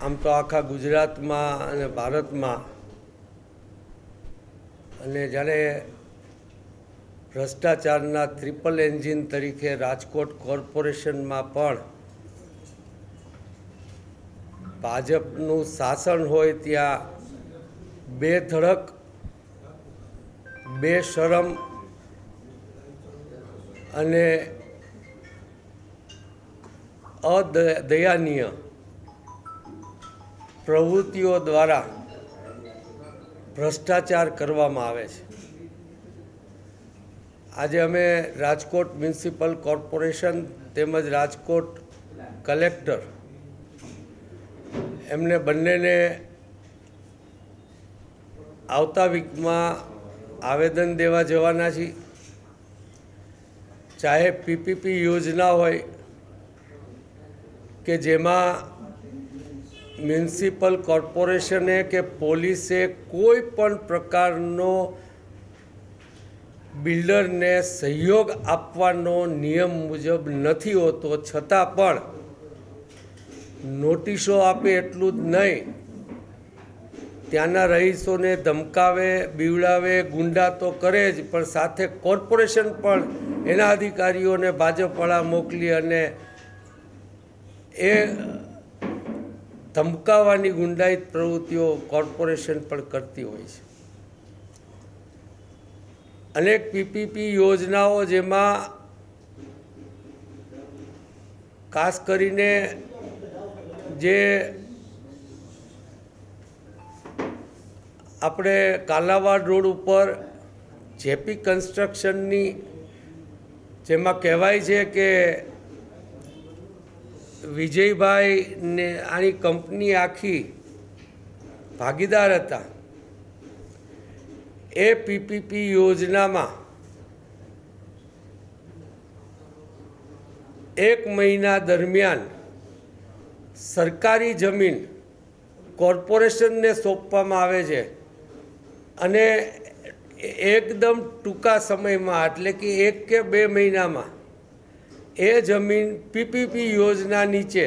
આમ તો આખા ગુજરાતમાં અને ભારતમાં અને જ્યારે ભ્રષ્ટાચારના ટ્રિપલ એન્જિન તરીકે રાજકોટ કોર્પોરેશનમાં પણ ભાજપનું શાસન હોય ત્યાં બે ધડક, બે શરમ અને અદયાનીય પ્રવૃત્તિઓ દ્વારા ભ્રષ્ટાચાર કરવામાં આવે છે. આજે અમે રાજકોટ મ્યુનિસિપલ કોર્પોરેશન તેમજ રાજકોટ કલેક્ટર એમને બંનેને આવતા વીકમાં આવેદન દેવા જવાના છીએ. ચાહે પીપીપી યોજના હોય કે જેમાં મ્યુનિસિપલ કોર્પોરેશને કે પોલીસે કોઈ પણ પ્રકારનો બિલ્ડરને સહયોગ આપવાનો નિયમ મુજબ નથી હોતો, છતાં પણ નોટિસો આપે એટલું જ નહીં. ત્યાંના રહીશોને ધમકાવે, બીવડાવે, ગુંડા તો કરે જ, પણ સાથે કોર્પોરેશન પણ એના અધિકારીઓને ભાજપવાળા મોકલી અને એ ધમકાવવાની ગુંડાઈત પ્રવૃત્તિઓ કોર્પોરેશન પણ કરતી હોય છે. અનેક પીપીપી યોજનાઓ જેમાં ખાસ કરીને જે આપણે કાલાવાડ રોડ ઉપર જેપી કન્સ્ટ્રક્શનની જેમાં કહેવાય છે કે વિજયભાઈ ને આની કંપની આખી ભાગીદાર હતા. એ પીપીપી યોજનામાં એક મહિના દરમિયાન સરકારી જમીન કોર્પોરેશનને સોંપવામાં આવે છે. અને એકદમ ટૂંકા સમયમાં, એટલે કે એક કે બે મહિનામાં એ જમીન પીપીપી યોજના નીચે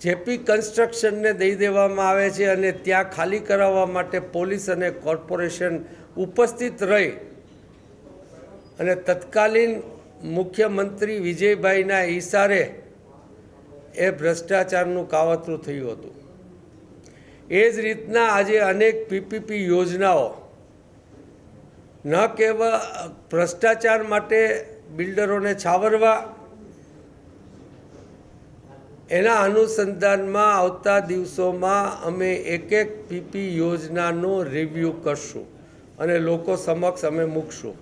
જેપી કન્સ્ટ્રક્શનને દઈ દેવામાં આવે છે અને ત્યાં ખાલી કરાવવા માટે પોલીસ અને કોર્પોરેશન ઉપસ્થિત રહી અને તત્કાલીન મુખ્યમંત્રી વિજયભાઈના ઈશારે એ ભ્રષ્ટાચારનું કાવતરું થયું હતું. એ જ રીતના આજે અનેક પીપીપી યોજનાઓ ન કેવળ ભ્રષ્ટાચાર માટે બિલ્ડરોને છાવરવા, એના અનુસંધાનમાં આવતા દિવસોમાં અમે એક એક પીપી યોજનાનો રિવ્યૂ કરશું અને લોકો સમક્ષ અમે મૂકશું.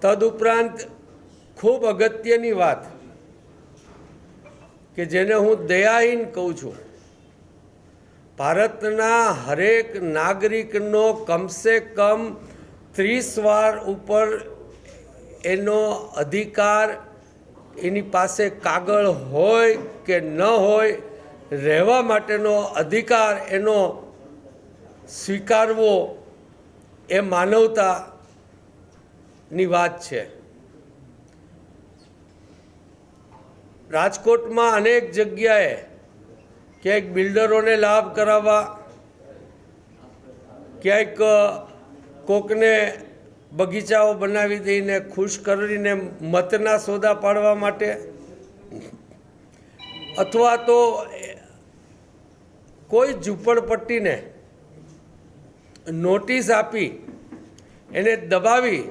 તદુપરાંત ખૂબ અગત્યની વાત કે જેને હું દયાહીન કહું છું, ભારતના હરેક નાગરિકનો કમસે કમ ત્રીસ વાર ઉપર એનો અધિકાર એની પાસે કાગળ હોય કે ન હોય, રહેવા માટેનો અધિકાર એનો સ્વીકારવો એ માનવતાની વાત છે. રાજકોટમાં અનેક જગ્યાએ ક્યાંક બિલ્ડરોને લાભ કરાવવા, ક્યાંક કોકને બગીચાઓ બનાવી દઈને, ખુશ કરીને મતના સોદા પાડવા માટે? અથવા તો કોઈ ઝૂંપડપટ્ટીને નોટિસ આપી, એને દબાવી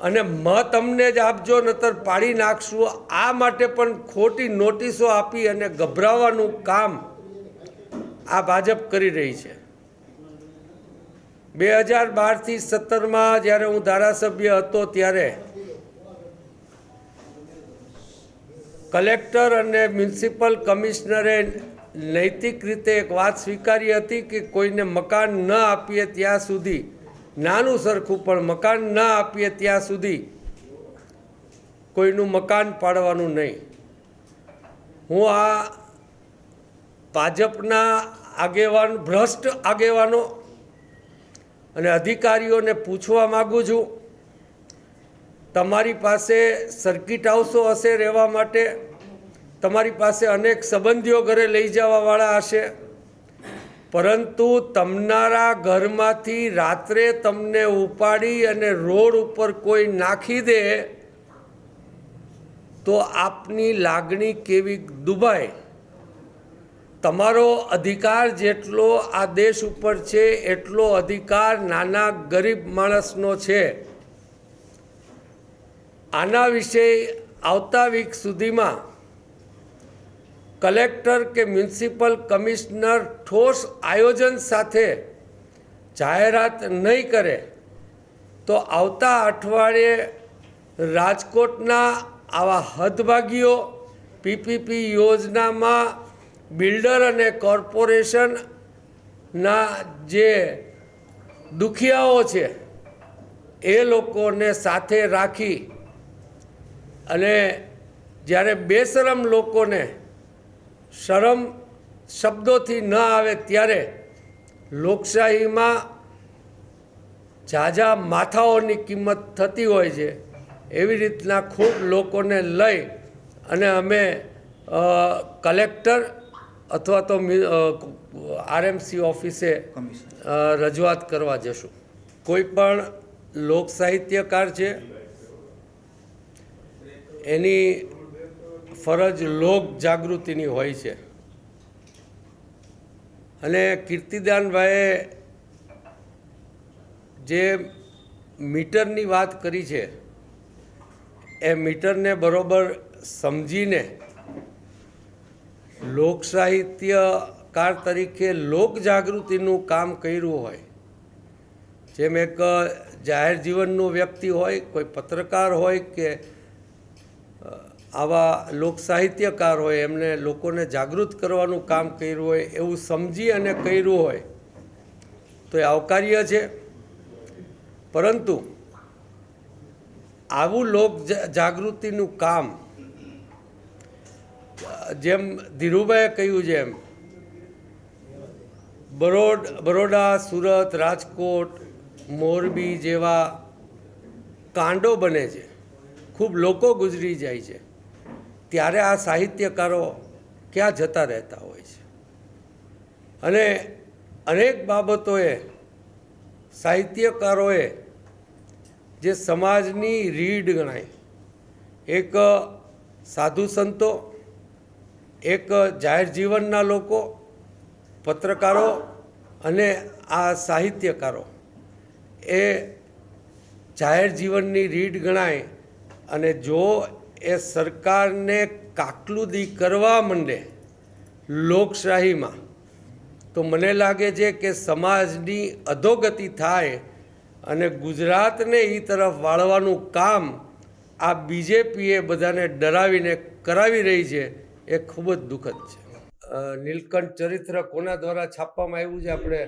અને મત અમને જ આપજો, નતર પાડી નાખશું, આ માટે પણ ખોટી નોટિસો આપી અને ગભરાવાનું કામ આ ભાજપ કરી રહી છે. બે હજાર બારથી સત્તરમાં જ્યારે હું ધારાસભ્ય હતો ત્યારે કલેક્ટર અને મ્યુનિસિપલ કમિશનરે નૈતિક રીતે એક વાત સ્વીકારી હતી કે કોઈને મકાન ન આપીએ ત્યાં સુધી, નાનું સરખું પણ મકાન ન આપીએ ત્યાં સુધી કોઈનું મકાન પાડવાનું નહીં. હું આ ભાજપના આગેવાન, ભ્રષ્ટ આગેવાનો અને અધિકારીઓને પૂછવા માગું છું, તમારી પાસે સર્કિટ હાઉસો હશે રહેવા માટે, તમારી પાસે અનેક સંબંધીઓ ઘરે લઈ જવાવાળા હશે, પરંતુ તમનારા ઘરમાંથી રાત્રે તમને ઉપાડી અને રોડ ઉપર કોઈ નાખી દે, તો આપની લાગણી કેવી દુભાય તમારો અધિકાર જેટલો આ દેશ ઉપર છે, એટલો અધિકાર નાના ગરીબ માણસનો છે. આના વિશે આવતા વીક સુધીમાં કલેક્ટર કે મ્યુનિસિપલ કમિશનર ઠોસ આયોજન સાથે જાહેરાત નહીં કરે, તો આવતા અઠવાડિયે રાજકોટના આવા હદભાગીઓ પીપીપી યોજનામાં બિલ્ડર અને કોર્પોરેશનના જે દુખિયાઓ છે, એ લોકોને સાથે રાખી અને જ્યારે બેશરમ લોકોને શરમ શબ્દોથી ન આવે ત્યારે લોકશાહીમાં ઝાઝા માથાઓની કિંમત થતી હોય છે, એવી રીતના ખૂબ લોકોને લઈ અને અમે કલેક્ટર અથવા તો આરએમસી ઓફિસે રજૂઆત કરવા જશું. કોઈ પણ લોક સાહિત્યકાર છે એની ફરજ લોક જાગૃતિની હોય છે. અને કીર્તિદાનભાઈએ જે મીટરની વાત કરી છે એ મીટરને બરોબર સમજીને લોક સાહિત્યકાર તરીકે લોક જાગૃતિનું કામ કર્યું હોય, જેમ એક જાહેર જીવનનો વ્યક્તિ હોય, કોઈ પત્રકાર હોય કે આવા લોક સાહિત્યકાર હોય, એમને લોકોને જાગૃત કરવાનું કામ કર્યું હોય, એવું સમજી અને કર્યું હોય, તો એ આવકાર્ય છે. પરંતુ આવું લોક જાગૃતિનું કામ જેમ ધીરુભાઈએ કહ્યું એમ બરોડ, બરોડા, સુરત, રાજકોટ, મોરબી જેવા કાંડો બને છે, ખૂબ લોકો ગુજરી જાય છે, ત્યારે આ સાહિત્યકારો ક્યાં જતા રહેતા હોય છે? અને અનેક બાબતોએ સાહિત્યકારોએ જે સમાજની રીઢ ગણાય, એક સાધુ સંતો એક જાહેર જીવનના લોકો, પત્રકારો અને આ સાહિત્યકારો એ જાહેર જીવનની રીઢ ગણાય અને જો એ સરકારને કાકલુદી કરવા માંડે લોકશાહીમાં, તો મને લાગે છે કે સમાજની અધોગતિ થાય અને ગુજરાતને એ તરફ વાળવાનું કામ આ બીજેપીએ બધાને ડરાવીને કરાવી રહી છે એ ખૂબ જ દુઃખદ છે. નીલકંઠ ચરિત્ર કોના દ્વારા છાપવામાં આવ્યું છે? આપણે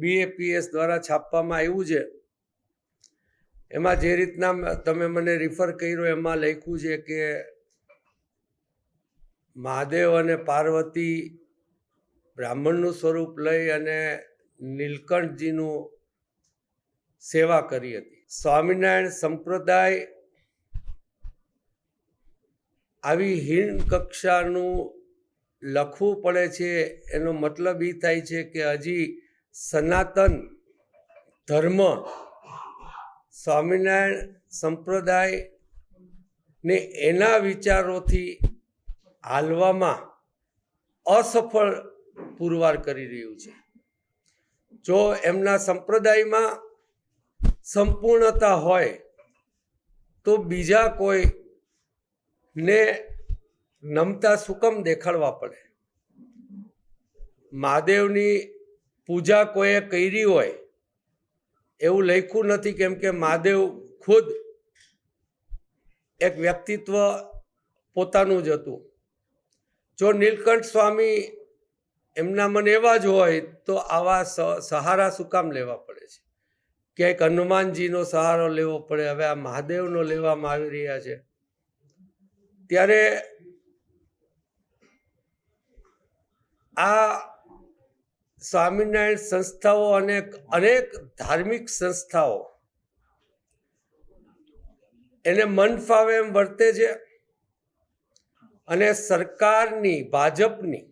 બીએપીએસ દ્વારા છાપવામાં આવ્યું છે. એમાં જે રીતના તમે મને રિફર કર્યો, એમાં લખ્યું છે કે મહાદેવ અને પાર્વતી બ્રાહ્મણનું સ્વરૂપ લઈ અને નીલકંઠજીનું સેવા કરી હતી. સ્વામિનારાયણ સંપ્રદાય આવી હીન કક્ષાનું લખવું પડે છે, એનો મતલબ એ થાય છે કે હજી સનાતન ધર્મ સ્વામિનારાયણ સંપ્રદાય ને એના વિચારોથી હાલવામાં અસફળ પુરવાર કરી રહ્યું છે. જો એમના સંપ્રદાયમાં સંપૂર્ણતા હોય, તો બીજા કોઈ ને નમતા સુકમ દેખાડવા પડે. મહાદેવની પૂજા કોઈએ કરી હોય, એવું લખ્યું નથી કેમ કે મહાદેવ ખુદ એક વ્યક્તિત્વ પોતાનું જ હતું. જો નીલકંઠ સ્વામી એમના મન એવા જ હોય, તો આવા સહારા શું લેવા પડે છે. ક્યાંક હનુમાનજીનો સહારો લેવો પડે, હવે આ મહાદેવનો લેવામાં આવી રહ્યા છે. ત્યારે આ સ્વામિનારાયણ સંસ્થાઓ અને અનેક ધાર્મિક સંસ્થાઓ એને મન ફાવે એમ વર્તે છે અને સરકારની, ભાજપની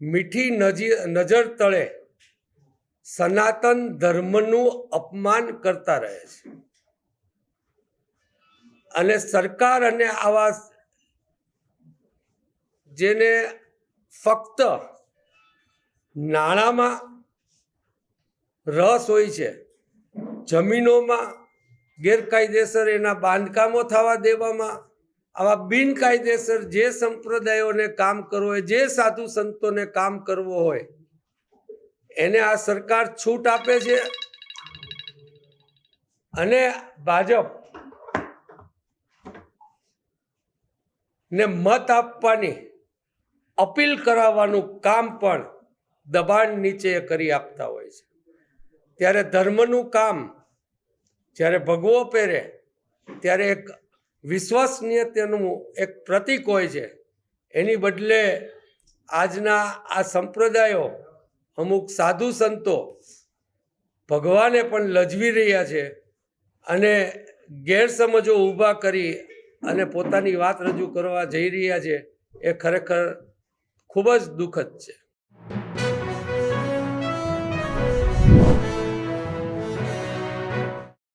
મીઠી નજી, નજર તળે સનાતન ધર્મનું અપમાન કરતા રહે છે. અને સરકાર અને આવા જેને ફક્ત નાણાંમાં રસ હોય છે, જમીનોમાં ગેરકાયદેસર એના બાંધકામો થવા દેવામાં, આવા બિનકાયદેસર જે સંપ્રદાયોને કામ કરવું હોય, જે સાધુ સંતોને કામ કરવો હોય, એને આ સરકાર છૂટ આપે છે. અને ભાજપ ને મત આપવાની, અપીલ કરાવવાનું કામ પણ દબાણ નીચે કરી આપતા હોય છે. ત્યારે ધર્મનું કામ જ્યારે ભગવો પહેરે, ત્યારે એક વિશ્વસનીયતાનું એક પ્રતીક હોય છે. એની બદલે આજના આ સંપ્રદાયો, અમુક સાધુ સંતો ભગવાને પણ લજવી રહ્યા છે અને ગેરસમજો ઊભા કરી અને પોતાની વાત રજૂ કરવા જઈ રહ્યા છે એ ખરેખર ખૂબ જ દુઃખદ છે.